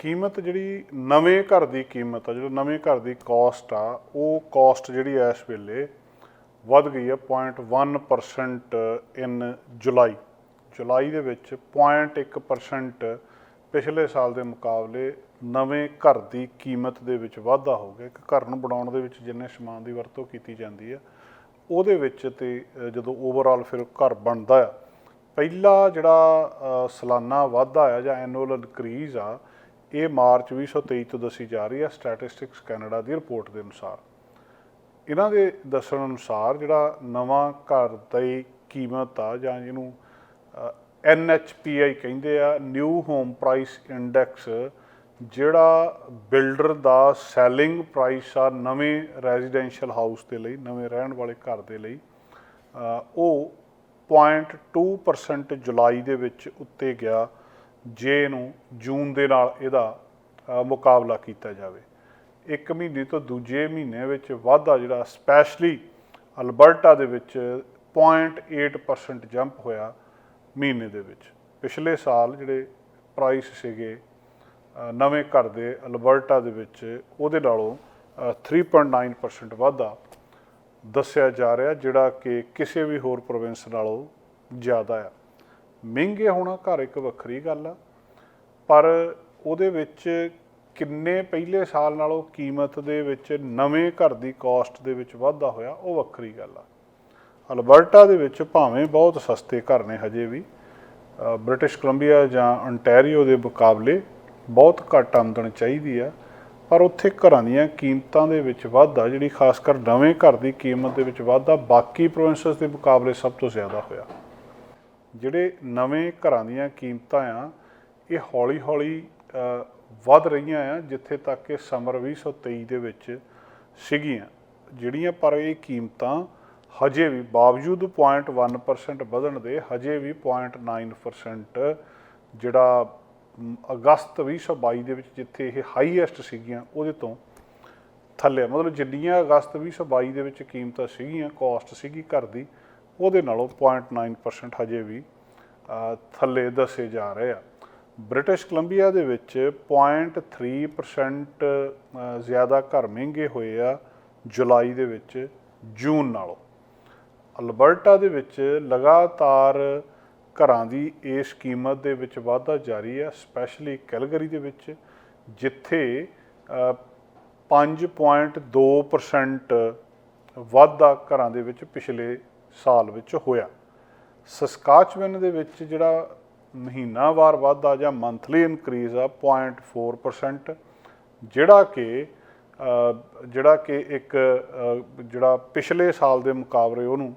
ਕੀਮਤ ਜਿਹੜੀ ਨਵੇਂ ਘਰ ਦੀ ਕੀਮਤ ਆ ਜਿਹੜਾ ਨਵੇਂ ਘਰ ਦੀ ਕਾਸਟ ਆ ਉਹ ਕਾਸਟ ਜਿਹੜੀ ਐ ਇਸ ਵੇਲੇ ਵੱਧ ਗਈ ਆ 0.1% ਇਨ ਜੁਲਾਈ ਜੁਲਾਈ ਦੇ ਵਿੱਚ 0.1% ਪਿਛਲੇ ਸਾਲ ਦੇ ਮੁਕਾਬਲੇ ਨਵੇਂ ਘਰ ਦੀ ਕੀਮਤ ਦੇ ਵਿੱਚ ਵਾਧਾ ਹੋ ਗਿਆ। ਇੱਕ ਘਰ ਨੂੰ ਬਣਾਉਣ ਦੇ ਵਿੱਚ ਜਿੰਨੇ ਸਮਾਨ ਦੀ ਵਰਤੋਂ ਕੀਤੀ ਜਾਂਦੀ ਆ ਉਹਦੇ ਵਿੱਚ ਤੇ ਜਦੋਂ ਓਵਰਆਲ ਫਿਰ ਘਰ ਬਣਦਾ ਆ ਪਹਿਲਾ ਜਿਹੜਾ ਅ, ਸਾਲਾਨਾ ਵਾਧਾ ਆ ਜਾਂ ਐਨੂਅਲ ਇਨਕਰੀਜ਼ ਆ ਇਹ ਮਾਰਚ 2023 ਤੋਂ ਦੱਸੀ ਜਾ ਰਹੀ ਹੈ ਸਟੈਟਿਸਟਿਕਸ ਕੈਨੇਡਾ ਦੀ ਰਿਪੋਰਟ ਦੇ ਅਨੁਸਾਰ। ਇਹਨਾਂ ਦੇ ਦੱਸਣ ਅਨੁਸਾਰ ਜਿਹੜਾ ਨਵਾਂ ਘਰ ਦੀ ਕੀਮਤ ਆ ਜਾਂ ਜਿਹਨੂੰ NHPI ਕਹਿੰਦੇ ਆ ਨਿਊ ਹੋਮ ਪ੍ਰਾਈਸ ਇੰਡੈਕਸ ਜਿਹੜਾ ਬਿਲਡਰ ਦਾ ਸੈਲਿੰਗ ਪ੍ਰਾਈਸ ਆ ਨਵੇਂ ਰੈਜ਼ੀਡੈਂਸ਼ੀਅਲ ਹਾਊਸ ਦੇ ਲਈ ਨਵੇਂ ਰਹਿਣ ਵਾਲੇ ਘਰ ਦੇ ਲਈ ਅ, ਉਹ 0.2% ਜੁਲਾਈ ਦੇ ਵਿੱਚ ਉੱਤੇ ਗਿਆ। ਜੇ ਨੂੰ ਜੂਨ ਦੇ ਨਾਲ ਇਹਦਾ ਮੁਕਾਬਲਾ ਕੀਤਾ ਜਾਵੇ। ਇੱਕ ਮਹੀਨੇ ਤੋਂ ਦੂਜੇ ਮਹੀਨੇ ਵਿੱਚ ਵਾਧਾ ਜਿਹੜਾ ਸਪੈਸ਼ਲੀ ਅਲਬਰਟਾ ਦੇ ਵਿੱਚ 0.8% ਜੰਪ ਹੋਇਆ ਮਹੀਨੇ ਦੇ ਵਿੱਚ। ਪਿਛਲੇ ਸਾਲ ਜਿਹੜੇ ਪ੍ਰਾਈਸ ਸੀਗੇ ਨਵੇਂ ਘਰ ਦੇ ਅਲਬਰਟਾ ਦੇ ਵਿੱਚ ਉਹਦੇ ਨਾਲੋਂ ਅ, 3.9% ਵਾਧਾ ਦੱਸਿਆ ਜਾ ਰਿਹਾ ਜਿਹੜਾ ਕਿ ਕਿਸੇ ਵੀ ਹੋਰ ਪ੍ਰੋਵਿੰਸ ਨਾਲੋਂ ਜ਼ਿਆਦਾ ਆ। ਮਹਿੰਗੇ ਹੋਣਾ ਘਰ ਇੱਕ ਵੱਖਰੀ ਗੱਲ ਆ। ਪਰ ਉਹਦੇ ਵਿੱਚ ਕਿੰਨੇ ਪਹਿਲੇ ਸਾਲ ਨਾਲੋਂ ਕੀਮਤ ਦੇ ਵਿੱਚ ਨਵੇਂ ਘਰ ਦੀ ਕਾਸਟ ਦੇ ਵਿੱਚ ਵਾਧਾ ਹੋਇਆ, ਉਹ ਵੱਖਰੀ ਗੱਲ ਆ। ਅਲਬਰਟਾ ਦੇ ਵਿੱਚ ਭਾਵੇਂ ਬਹੁਤ ਸਸਤੇ ਘਰ ਨੇ ਹਜੇ ਵੀ ਬ੍ਰਿਟਿਸ਼ ਕੋਲੰਬੀਆ ਜਾਂ ਅੰਟੈਰੀਓ ਦੇ ਮੁਕਾਬਲੇ ਬਹੁਤ ਘੱਟ ਆਮਦਨ ਚਾਹੀਦੀ ਆ। ਪਰ ਉੱਥੇ ਘਰਾਂ ਦੀਆਂ ਕੀਮਤਾਂ ਦੇ ਵਿੱਚ ਵਾਧਾ, ਜਿਹੜੀ ਖਾਸ ਕਰ ਨਵੇਂ ਘਰ ਦੀ ਕੀਮਤ ਦੇ ਵਿੱਚ ਵਾਧਾ, ਬਾਕੀ ਪ੍ਰੋਵਿੰਸਸ ਦੇ ਮੁਕਾਬਲੇ ਸਭ ਤੋਂ ਜ਼ਿਆਦਾ ਹੋਇਆ। ਜਿਹੜੇ ਨਵੇਂ ਘਰਾਂ ਦੀਆਂ ਕੀਮਤਾਂ ਆ ਇਹ ਹੌਲੀ-ਹੌਲੀ ਵੱਧ ਰਹੀਆਂ ਆ ਜਿੱਥੇ ਤੱਕ ਕਿ ਸਮਰ 2023 ਦੇ ਵਿੱਚ ਸੀਗੀਆਂ। ਜਿਹੜੀਆਂ ਪਰ ਇਹ ਕੀਮਤਾਂ ਹਜੇ ਵੀ ਬਾਵਜੂਦ 0.1% ਵਧਣ ਦੇ ਹਜੇ ਵੀ 0.9% ਜਿਹੜਾ ਮ, ਅਗਸਤ 2022 ਦੇ ਵਿੱਚ ਜਿੱਥੇ ਇਹ ਹਾਈਐਸਟ ਸੀਗੀਆਂ ਉਹਦੇ ਤੋਂ ਥੱਲੇ ਮਤਲਬ ਜਿੰਨੀਆਂ ਅਗਸਤ 2022 ਦੇ ਵਿੱਚ ਕੀਮਤਾਂ ਸੀਗੀਆਂ ਕਾਸਟ ਸੀਗੀ ਘਰ ਦੀ ਉਹਦੇ ਨਾਲੋਂ 0.9% ਹਜੇ ਵੀ ਥੱਲੇ ਦੱਸੇ ਜਾ ਰਹੇ ਆ। ਬ੍ਰਿਟਿਸ਼ ਕੋਲੰਬੀਆ ਦੇ ਵਿੱਚ 0.3% ਅ, ਜ਼ਿਆਦਾ ਘਰ ਮਹਿੰਗੇ ਹੋਏ ਆ ਜੁਲਾਈ ਦੇ ਵਿੱਚ ਜੂਨ ਨਾਲੋਂ। ਅਲਬਰਟਾ ਦੇ ਵਿੱਚ ਲਗਾਤਾਰ ਘਰਾਂ ਦੀ ਇਸ ਕੀਮਤ ਦੇ ਵਿੱਚ ਵਾਧਾ ਜਾਰੀ ਆ ਸਪੈਸ਼ਲੀ ਕੈਲਗਰੀ ਦੇ ਵਿੱਚ ਜਿੱਥੇ ਅ, 5.2% ਵਾਧਾ ਘਰਾਂ ਦੇ ਵਿੱਚ ਪਿਛਲੇ ਸਾਲ ਵਿੱਚ ਹੋਇਆ। ਸਸਕਾਚਵਿਨ ਦੇ ਵਿੱਚ ਜਿਹੜਾ ਮਹੀਨਾਵਾਰ ਵਾਧਾ ਜਾਂ ਮੰਥਲੀ ਇਨਕਰੀਜ਼ ਆ 0.4% ਜਿਹੜਾ ਕਿ ਜਿਹੜਾ ਕਿ ਇੱਕ ਜਿਹੜਾ ਪਿਛਲੇ ਸਾਲ ਦੇ ਮੁਕਾਬਲੇ ਉਹਨੂੰ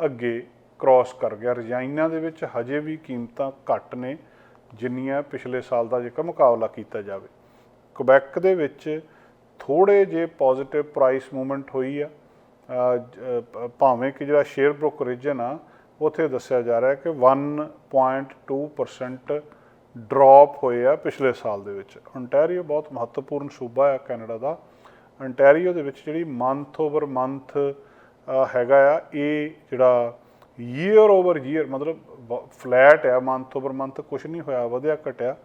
ਅੱਗੇ ਕ੍ਰਾਸ ਕਰ ਗਿਆ। ਰਜਾਈਨਾਂ ਦੇ ਵਿੱਚ ਹਜੇ ਵੀ ਕੀਮਤਾਂ ਘੱਟ ਨੇ, ਜਿੰਨੀਆਂ ਪਿਛਲੇ ਸਾਲ ਦਾ ਜੇਕਰ ਮੁਕਾਬਲਾ ਕੀਤਾ ਜਾਵੇ। ਕੁਬੈਕ ਦੇ ਵਿੱਚ ਥੋੜੇ ਜੇ ਪੋਜ਼ਿਟਿਵ ਪ੍ਰਾਈਸ ਮੂਵਮੈਂਟ ਹੋਈ ਆ। ਭਾਵੇਂ ਕਿ ਜਿਹੜਾ ਸ਼ੇਅਰ ਬ੍ਰੋਕ ਰੀਜਨ ਆ ਉੱਥੇ ਦੱਸਿਆ ਜਾ ਰਿਹਾ ਕਿ 1.2% ਡ੍ਰੌਪ ਹੋਏ ਆ ਪਿਛਲੇ ਸਾਲ ਦੇ ਵਿੱਚ। Ontario ਬਹੁਤ ਮਹੱਤਵਪੂਰਨ ਸੂਬਾ ਆ ਕੈਨੇਡਾ ਦਾ। Ontario ਦੇ ਵਿੱਚ ਜਿਹੜੀ ਮੰਥ ਓਵਰ ਮੰਥ ਹੈਗਾ ਆ, ਇਹ ਜਿਹੜਾ ਈਅਰ ਓਵਰ ਈਅਰ ਮਤਲਬ ਫਲੈਟ ਆ ਮੰਥ ਓਵਰ ਮੰਥ ਕੁਝ ਨਹੀਂ ਹੋਇਆ, ਵਧਿਆ ਘਟਿਆ,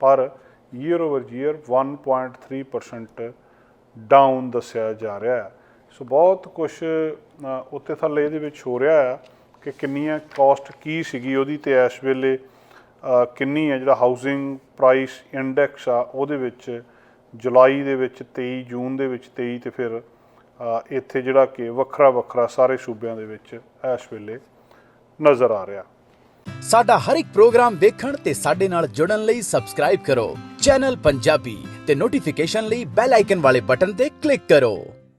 ਪਰ ਈਅਰ ਓਵਰ ਈਅਰ 1.3% ਡਾਊਨ ਦੱਸਿਆ ਜਾ ਰਿਹਾ ਹੈ ਸੋ ਬਹੁਤ ਕੁਝ ਉੱਤੇ ਥੱਲੇ ਇਹਦੇ ਵਿੱਚ ਹੋ ਰਿਹਾ ਆ ਕਿ ਕਿੰਨੀਆਂ ਕਾਸਟ ਕੀ ਸੀਗੀ, ਉਹਦੀ ਤੇ ਇਸ ਵੇਲੇ ਕਿੰਨੀ ਹੈ ਜਿਹੜਾ ਹਾਊਸਿੰਗ ਪ੍ਰਾਈਸ ਇੰਡੈਕਸ ਆ, ਉਹਦੇ ਵਿੱਚ ਜੁਲਾਈ ਦੇ ਵਿੱਚ 23 ਜੂਨ ਦੇ ਵਿੱਚ 23 ਤੇ ਫਿਰ ਇੱਥੇ ਜਿਹੜਾ ਕਿ ਵੱਖਰਾ ਵੱਖਰਾ ਸਾਰੇ ਸੂਬਿਆਂ ਦੇ ਵਿੱਚ ਇਸ ਵੇਲੇ ਨਜ਼ਰ ਆ ਰਿਹਾ। ਸਾਡਾ ਹਰ ਇੱਕ ਪ੍ਰੋਗਰਾਮ ਵੇਖਣ ਤੇ ਸਾਡੇ ਨਾਲ ਜੁੜਨ ਲਈ ਸਬਸਕ੍ਰਾਈਬ ਕਰੋ। ਚੈਨਲ ਪੰਜਾਬੀ ਤੇ ਨੋਟੀਫਿਕੇਸ਼ਨ ਲਈ ਬੈਲ ਆਈਕਨ ਵਾਲੇ ਬਟਨ ਤੇ ਕਲਿੱਕ ਕਰੋ।